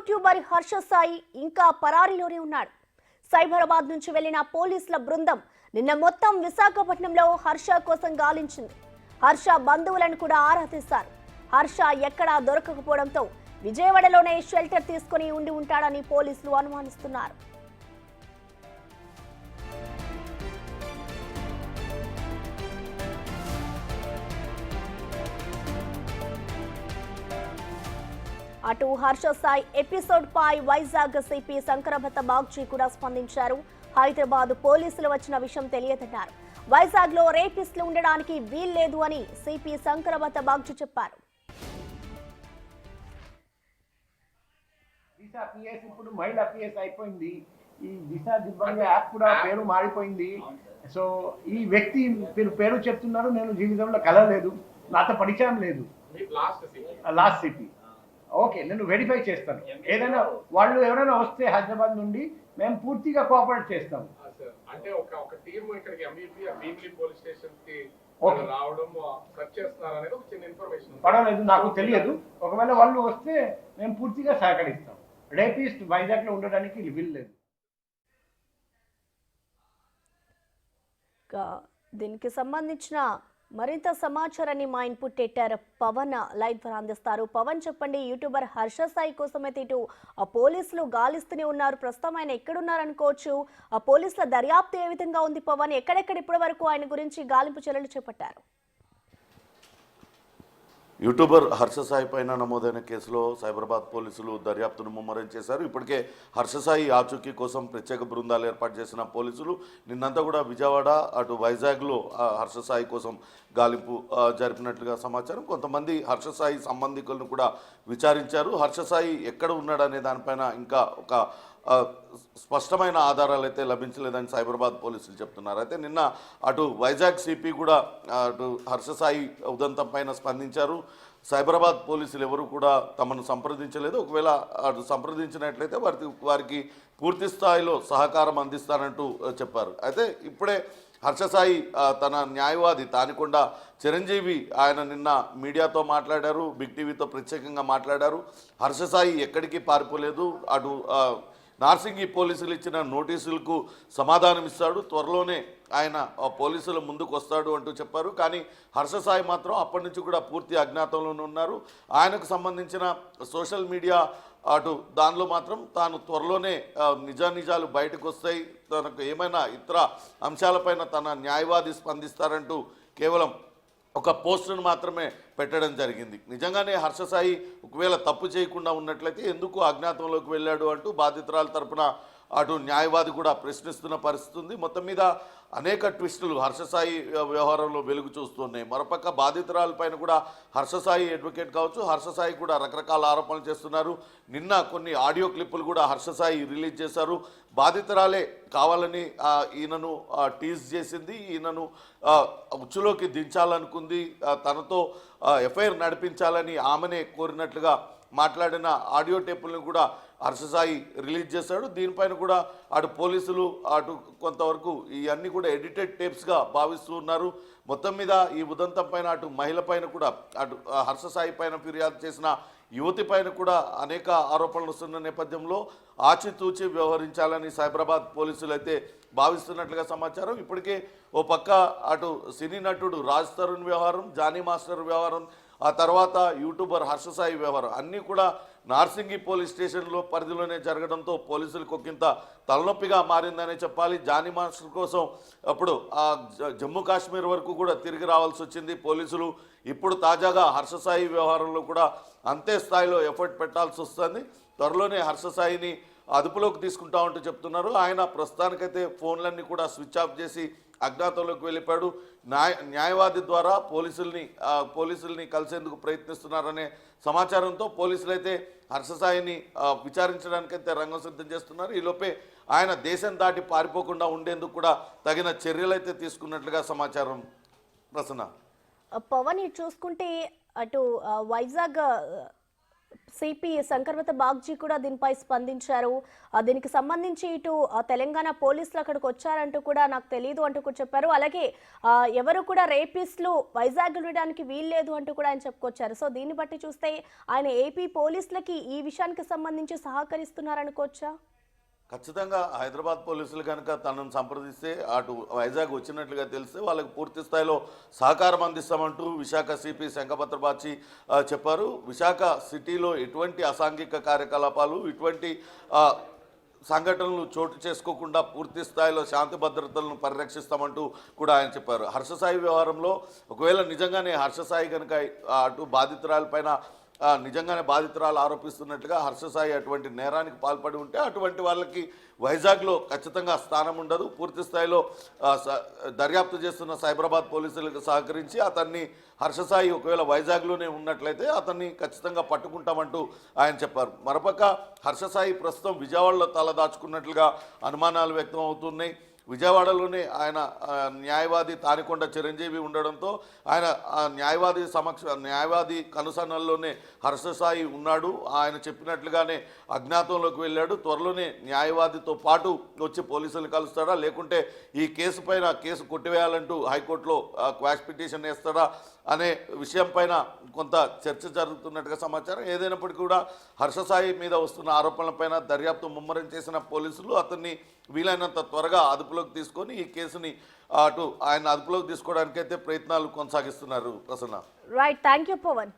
YouTuber Harsha Sai ఇంకా పరారీలోనే ఉన్నాడు. సైబరాబాద్ నుంచి వెళ్ళిన పోలీసుల బృందం నిన్న మొత్తం విశాఖపట్నంలో హర్ష కోసం గాలించింది. హర్ష బంధువులను కూడా ఆరా తీశారు. హర్ష ఎక్కడా దొరకకపోవడంతో విజయవాడలోనే షెల్టర్ తీసుకుని ఉండి ఉంటాడని పోలీసులు అనుమానిస్తున్నారు. అటు హర్ష సాయి ఎపిసోడ్ పై వైజాగ్ సిపి శంకరభత బాగ్జీ కూడా స్పందించారు. హైదరాబాద్ పోలీసులు వచ్చిన విషయం తెలియదన్నారు. వైజాగ్లో రేపిస్టులు ఉండడానికి వీల్లేదు అని సిపి శంకరభత బాగ్జీ చెప్పారు. దిశ పిఎస్ ఇప్పుడు మహిళా పిఎస్ అయిపోయింది. ఈ దిశ దివ్యాంగ యాప్ కూడా పేరు మారిపోయింది. సో ఈ వ్యక్తి మీరు పేరు చెప్తున్నారు. నేను జీవితంలో కలవలేదు. నాతో పరిచయం లేదు. లాస్ట్ లాస్ట్ సిటీ ఓకే నేను వెరిఫై చేస్తాను. ఏదైనా వాళ్ళు ఎవరైనా వస్తే హైదరాబాద్ నుండి మేము పూర్తిగా కోఆపరేట్ చేస్తాం అంటే ఒక ఒక టీమ్ ఇక్కడికి ఎంఈపీ భీమిలి పోలీస్ స్టేషన్కి. రావడం సెర్చ్ చేస్తున్నారు అనేది ఒక చిన్న ఇన్ఫర్మేషన్ పర్వాలేదు నాకు తెలియదు. ఒకవేళ వాళ్ళు వస్తే మేము పూర్తిగా సహకరిస్తాం. రేపిస్ట్ వైజాగ్లో ఉండడానికి వీల్లేదు ఇక దీనికి సంబంధించిన మరింత సమాచారాన్ని మా ఇన్పుట్ ఎట్టారు? పవన్ లైవ్ ద్వారా అందిస్తారు. పవన్ చెప్పండి యూట్యూబర్ హర్ష సాయి కోసం అయితే ఇటు ఆ పోలీసులు గాలిస్తూనే ఉన్నారు. ప్రస్తుతం ఆయన ఎక్కడున్నారు అనుకోవచ్చు ఆ పోలీసుల దర్యాప్తు ఏ విధంగా ఉంది? పవన్ ఎక్కడెక్కడ ఇప్పటి వరకు ఆయన గురించి గాలింపు చర్యలు చేపట్టారు? యూట్యూబర్ హర్ష సాయి పైన నమోదైన కేసులో సైబరాబాద్ పోలీసులు దర్యాప్తును ముమ్మరం చేశారు. ఇప్పటికే హర్ష సాయి ఆచూకీ కోసం ప్రత్యేక బృందాలు ఏర్పాటు చేసిన పోలీసులు నిన్నంతా కూడా విజయవాడ అటు వైజాగ్లో ఆ, హర్ష సాయి కోసం గాలింపు జరిపినట్లుగా సమాచారం. కొంతమంది హర్ష సాయి సంబంధికులను కూడా విచారించారు. హర్ష సాయి ఎక్కడ ఉన్నాడనే దానిపైన ఇంకా ఒక స్పష్టమైన ఆధారాలు అయితే లభించలేదని సైబరాబాద్ పోలీసులు చెప్తున్నారు. అయితే నిన్న అటు వైజాగ్ సిపి కూడా అటు హర్ష సాయి ఉదంతం పైన స్పందించారు. సైబరాబాద్ పోలీసులు ఎవరు కూడా తమను సంప్రదించలేదు. ఒకవేళ అటు సంప్రదించినట్లయితే వారికి వారికి పూర్తి స్థాయిలో సహకారం అందిస్తానంటూ చెప్పారు. అయితే ఇప్పుడే హర్షసాయి తన న్యాయవాది తానికొండ చిరంజీవి ఆయన నిన్న మీడియాతో మాట్లాడారు బిగ్ టీవీతో ప్రత్యేకంగా మాట్లాడారు. హర్షసాయి ఎక్కడికి పారిపోలేదు. అటు నార్సింగి పోలీసులు ఇచ్చిన నోటీసులకు సమాధానం ఇస్తాడు. త్వరలోనే ఆయన ఆ పోలీసుల ముందుకు వస్తాడు అంటూ చెప్పారు. కానీ హర్షసాయి మాత్రం అప్పటి నుంచి కూడా పూర్తి అజ్ఞాతంలోనే ఉన్నారు. ఆయనకు సంబంధించిన సోషల్ మీడియా అటు దానిలో మాత్రం తాను త్వరలోనే నిజానిజాలు బయటకు వస్తాయి తనకు ఏమైనా ఇతర అంశాలపైన తన న్యాయవాది స్పందిస్తారంటూ కేవలం ఒక పోస్టును మాత్రమే పెట్టడం జరిగింది. నిజంగానే హర్షసాయి ఒకవేళ తప్పు చేయకుండా ఉన్నట్లయితే ఎందుకు అజ్ఞాతంలోకి వెళ్ళాడు అంటూ బాధితురాల తరపున అటు న్యాయవాది కూడా ప్రశ్నిస్తున్న పరిస్థితి ఉంది. మొత్తం మీద అనేక ట్విస్టులు హర్షసాయి వ్యవహారంలో వెలుగు చూస్తున్నాయి. మరోపక్క బాధితురాలపైన కూడా హర్షసాయి అడ్వకేట్ కావచ్చు. హర్షసాయి కూడా రకరకాల ఆరోపణలు చేస్తున్నారు. నిన్న కొన్ని ఆడియో క్లిప్పులు కూడా హర్షసాయి రిలీజ్ చేశారు. బాధితురాలే కావాలని ఈయనను టీజ్ చేసింది. ఈయనను ఉచ్చులోకి దించాలనుకుంది. తనతో ఎఫ్ఐఆర్ నడిపించాలని ఆమెనే కోరినట్లుగా మాట్లాడిన ఆడియో టేపులను కూడా అర్షసాయి రిలీజ్ చేశాడు. దీనిపైన కూడా అటు పోలీసులు అటు కొంతవరకు ఇవన్నీ కూడా ఎడిటెడ్ టేప్స్గా భావిస్తూ ఉన్నారు. మొత్తం మీద ఈ ఉదంతం పైన అటు మహిళ పైన కూడా అటు హర్షసాయి పైన ఫిర్యాదు చేసిన యువతి పైన కూడా అనేక ఆరోపణలు వస్తున్న నేపథ్యంలో ఆచితూచి వ్యవహరించాలని సైబరాబాద్ పోలీసులు అయితే భావిస్తున్నట్లుగా సమాచారం. ఇప్పటికే ఓ పక్క అటు సినీ నటుడు రాజ్ తరుణ్ వ్యవహారం జానీ మాస్టర్ వ్యవహారం ఆ తర్వాత యూట్యూబర్ హర్షసాయి వ్యవహారం. అన్నీ కూడా నార్సింగి పోలీస్ స్టేషన్లో పరిధిలోనే జరగడంతో పోలీసులకు ఒకంత తలనొప్పిగా మారిందనే చెప్పాలి. జానీ మాస్టర్ కోసం అప్పుడు ఆ జ- జమ్మూ కాశ్మీర్ వరకు కూడా తిరిగి రావాల్సి వచ్చింది పోలీసులు. ఇప్పుడు తాజాగా హర్షసాయి వ్యవహారంలో కూడా అంతే స్థాయిలో ఎఫర్ట్ పెట్టాల్సి వస్తుంది. త్వరలోనే హర్షసాయిని అదుపులోకి తీసుకుంటామంటూ చెప్తున్నారు. ఆయన ప్రస్తుతానికైతే ఫోన్లన్నీ కూడా స్విచ్ ఆఫ్ చేసి అజ్ఞాతంలోకి వెళ్ళిపోయాడు. న్యాయ న్యాయవాది ద్వారా పోలీసుల్ని పోలీసుల్ని కలిసేందుకు ప్రయత్నిస్తున్నారనే సమాచారంతో పోలీసులు అయితే హర్షసాయిని విచారించడానికైతే రంగం సిద్ధం చేస్తున్నారు. ఈలోపే ఆయన దేశం దాటి పారిపోకుండా ఉండేందుకు కూడా తగిన చర్యలైతే తీసుకున్నట్లుగా సమాచారం. ప్రసన్న. పవన్ చూసుకుంటే అటు వైజాగ్ సిపి శంకర్వత బాగ్జీ కూడా దీనిపై స్పందించారు. దీనికి సంబంధించి ఇటు ఆ, తెలంగాణ పోలీసులు అక్కడికి వచ్చారంటూ కూడా నాకు తెలియదు అంటూ కూడా చెప్పారు. అలాగే ఎవరు కూడా రేపిస్టులు వైజాగ్ వెళ్ళడానికి వీల్లేదు అంటూ కూడా ఆయన చెప్పుకొచ్చారు. సో దీన్ని బట్టి చూస్తే ఆయన ఏపీ పోలీసులకి ఈ విషయానికి సంబంధించి సహకరిస్తున్నారనుకోవచ్చా? ఖచ్చితంగా హైదరాబాద్ పోలీసులు కనుక తనను సంప్రదిస్తే అటు వైజాగ్ వచ్చినట్లుగా తెలిస్తే వాళ్ళకి పూర్తి స్థాయిలో సహకారం అందిస్తామంటూ విశాఖ సిపి శంఖపత్రబాచి చెప్పారు. విశాఖ సిటీలో ఎటువంటి అసాంఘిక కార్యకలాపాలు ఇటువంటి సంఘటనలు చోటు చేసుకోకుండా పూర్తి స్థాయిలో శాంతి భద్రతలను పరిరక్షిస్తామంటూ కూడా ఆయన చెప్పారు. హర్షసాయి వ్యవహారంలో ఒకవేళ నిజంగానే హర్షసాయి కనుక అటు బాధితురాలపైన నిజంగానే బాధితురాలు ఆరోపిస్తున్నట్టుగా హర్షసాయి అటువంటి నేరానికి పాల్పడి ఉంటే అటువంటి వాళ్ళకి వైజాగ్లో ఖచ్చితంగా స్థానం ఉండదు. పూర్తి స్థాయిలో స- దర్యాప్తు చేస్తున్న సైబరాబాద్ పోలీసులకు సహకరించి అతన్ని హర్షసాయి ఒకవేళ వైజాగ్లోనే ఉన్నట్లయితే అతన్ని ఖచ్చితంగా పట్టుకుంటామంటూ ఆయన చెప్పారు. మరోపక్క హర్షసాయి ప్రస్తుతం విజయవాడలో తలదాచుకున్నట్లుగా అనుమానాలు వ్యక్తం అవుతున్నాయి. విజయవాడలోనే ఆయన న్యాయవాది తానికొండ చిరంజీవి ఉండడంతో ఆయన ఆ న్యాయవాది సమక్ష న్యాయవాది కనుసన్నల్లోనే హర్షసాయి ఉన్నాడు. ఆయన చెప్పినట్లుగానే అజ్ఞాతంలోకి వెళ్ళాడు. త్వరలోనే న్యాయవాదితో పాటు వచ్చి పోలీసులు కలుస్తాడా? లేకుంటే ఈ కేసు పైన కేసు కొట్టివేయాలంటూ హైకోర్టులో క్వాష్ పిటిషన్ వేస్తాడా? అనే విషయం పైన కొంత చర్చ జరుగుతున్నట్టుగా సమాచారం. ఏదైనప్పటికీ కూడా హర్షసాయి మీద వస్తున్న ఆరోపణలపైన దర్యాప్తు ముమ్మరం చేసిన పోలీసులు అతన్ని వీలైనంత త్వరగా అదుపులోకి తీసుకొని ఈ కేసుని అటు ఆయన అదుపులోకి తీసుకోవడానికైతే ప్రయత్నాలు కొనసాగిస్తున్నారు Prasanna. Right thank you Pavan